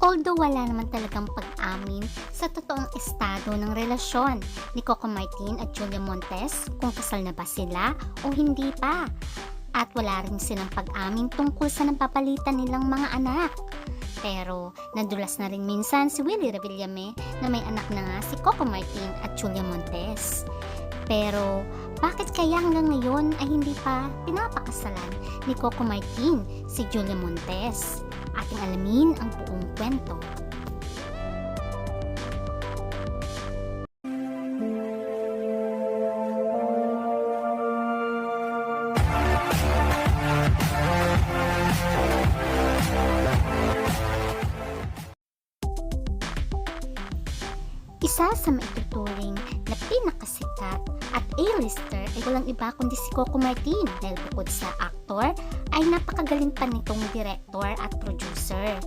Although wala naman talagang pag-amin sa totoong estado ng relasyon ni Coco Martin at Julia Montes kung kasal na ba sila o hindi pa. At wala rin silang pag-amin tungkol sa napapalitan nilang mga anak. Pero nadulas na rin minsan si Willie Revillame na may anak na nga si Coco Martin at Julia Montes. Pero bakit kaya hanggang ngayon ay hindi pa pinapakasalan ni Coco Martin si Julia Montes? Ating alamin ang buong kwento. Isa sa maituturing na pinakasikat at A-lister ay walang iba kundi si Coco Martin dahil bukod sa aktor ay napakagaling pa nitong director at producer.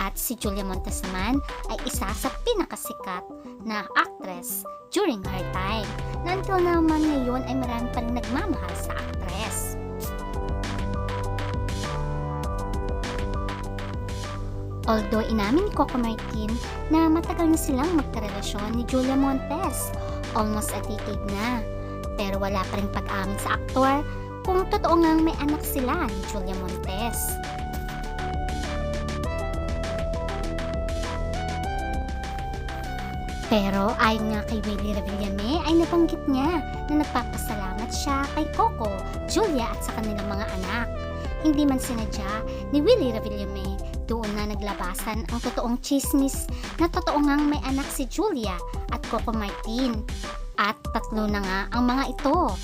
At si Julia Montes naman ay isa sa pinakasikat na actress during her time na until naman ngayon ay marami pa rin nagmamahal sa actress. Although inamin ni Coco Martin na matagal na silang magkarelasyon ni Julia Montes, almost a decade na. Pero wala pa rin pag-amin sa aktor kung totoo ngang may anak sila ni Julia Montes. Pero ayon nga kay Willie Revillame ay nabanggit niya na nagpapasalamat siya kay Coco, Julia at sa kanilang mga anak. Hindi man sinadya ni Willie Revillame doon na naglabasan ang totoong chismis na totoo ngang may anak si Julia at Coco Martin. At tatlo na nga ang mga ito.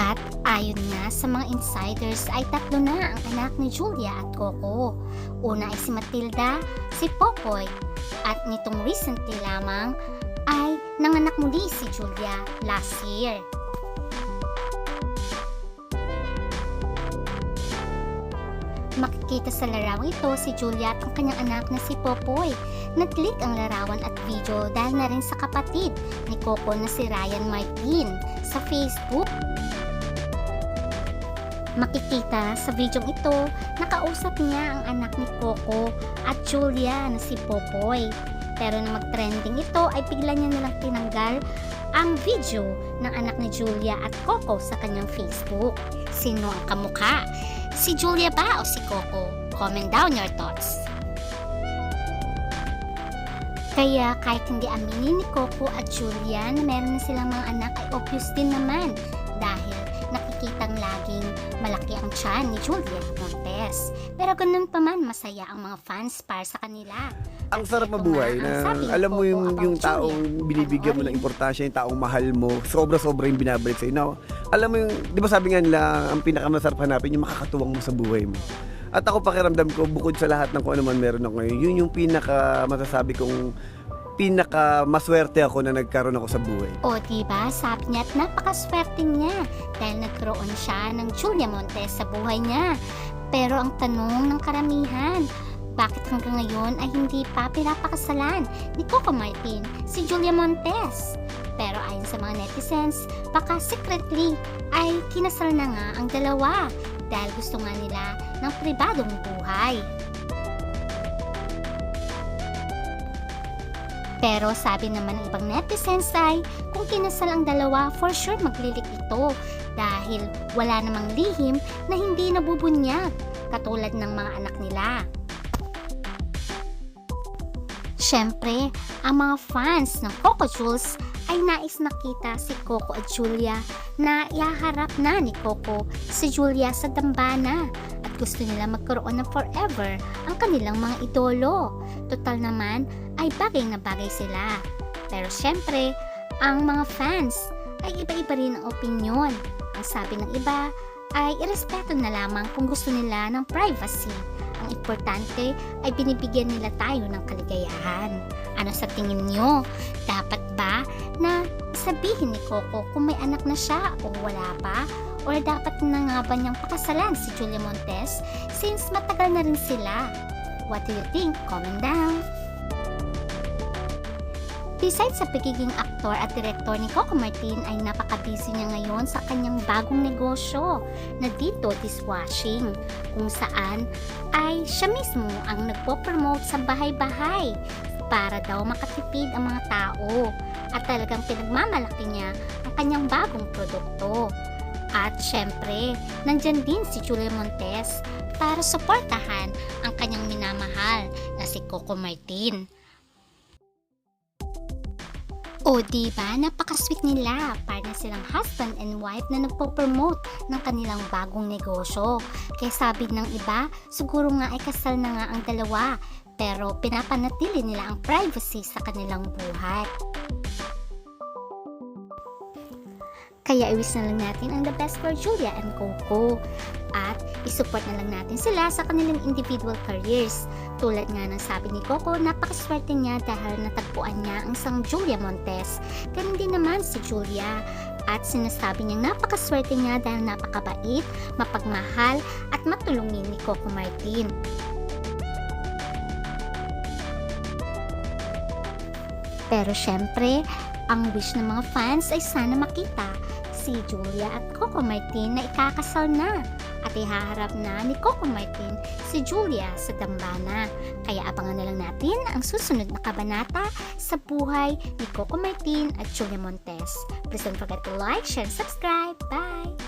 At ayon nga sa mga insiders ay tatlo na ang anak ni Julia at Coco. Una ay si Matilda, si Popoy, at nitong recently lamang ay nanganak muli si Julia last year. Makikita sa larawang ito si Julia at ang kanyang anak na si Popoy. Nag-click ang larawan at video dahil na rin sa kapatid ni Coco na si Ryan Martin sa Facebook. Makikita sa video ito, nakausap niya ang anak ni Coco at Julia na si Popoy. Pero nang mag-trending ito ay bigla niya nalang tinanggal ang video ng anak ni Julia at Coco sa kanyang Facebook. Sino ang kamukha? Si Julia ba o si Coco? Comment down your thoughts. Kaya kahit hindi aminin ni Coco at Julia na meron na silang mga anak ay obvious din naman dahil nakikitang laging malaki ang tiyan ni Julia Montes. Pero ganun pa man masaya ang mga fans para sa kanila. ang sarap Ito mabuhay na ni alam mo yung yung taong binibigyan mo ng importansya, yung taong mahal mo, sobra-sobra yung binabalik sa'yo. Now, alam mo yung, di ba sabi nga nila, ang pinakamasarap hanapin yung makakatuwang mo sa buhay mo. At ako pakiramdam ko, bukod sa lahat ng kung ano man meron ako ngayon, yun yung pinaka masasabi kong pinaka maswerte ako na nagkaroon ako sa buhay. O diba, sabi niya at napakaswerte niya dahil nagkaroon siya ng Julia Montes sa buhay niya. Pero ang tanong ng karamihan, bakit hanggang ngayon ay hindi pa pinapakasalan ni Coco Martin si Julia Montes? Pero ayon sa mga netizens, baka secretly ay kinasal na nga ang dalawa dahil gusto nga nila ng pribadong buhay. Pero sabi naman ng ibang netizens ay kung kinasal ang dalawa, for sure maglilik ito dahil wala namang lihim na hindi nabubunyag katulad ng mga anak nila. Siyempre, ang mga fans ng Coco Jules ay nais nakita si Coco at Julia na ihaharap na ni Coco si Julia sa dambana gusto nila magkaroon ng forever ang kanilang mga idolo. Total naman ay bagay na bagay sila. Pero syempre, ang mga fans ay iba-iba rin ang opinion. Ang sabi ng iba ay irespeto na lamang kung gusto nila ng privacy. Ang importante ay binibigyan nila tayo ng kaligayahan. Ano sa tingin nyo? Dapat ba na sabihin ni Coco kung may anak na siya o wala pa? Or dapat na nga ba niyang pakasalan si Julia Montes since matagal na rin sila? What do you think? Comment down! Besides sa pagiging aktor at direktor ni Coco Martin ay napaka-busy niya ngayon sa kanyang bagong negosyo na dito dishwashing kung saan ay siya mismo ang nagpo-promote sa bahay-bahay para daw makatipid ang mga tao at talagang pinagmamalaki niya ang kanyang bagong produkto. At syempre, nandyan din si Julia Montes para suportahan ang kanyang minamahal na si Coco Martin. O di ba napaka-sweet nila para silang husband and wife na nagpo-promote ng kanilang bagong negosyo. Kaya sabi ng iba, siguro nga ay kasal na nga ang dalawa pero pinapanatili nila ang privacy sa kanilang buhay. Kaya i-wish na lang natin ang the best for Julia and Coco. At isupport na lang natin sila sa kanilang individual careers. Tulad nga ng sabi ni Coco, napakaswerte niya dahil natagpuan niya ang isang Julia Montes. Ganun din naman si Julia. At sinasabi niyang napakaswerte niya dahil napakabait, mapagmahal at matulungin ni Coco Martin. Pero syempre, ang wish ng mga fans ay sana makita si Julia at Coco Martin na ikakasal na at ihaharap na ni Coco Martin si Julia sa dambana. Kaya abangan na lang natin ang susunod na kabanata sa buhay ni Coco Martin at Julia Montes. Please don't forget to like, share, and subscribe. Bye!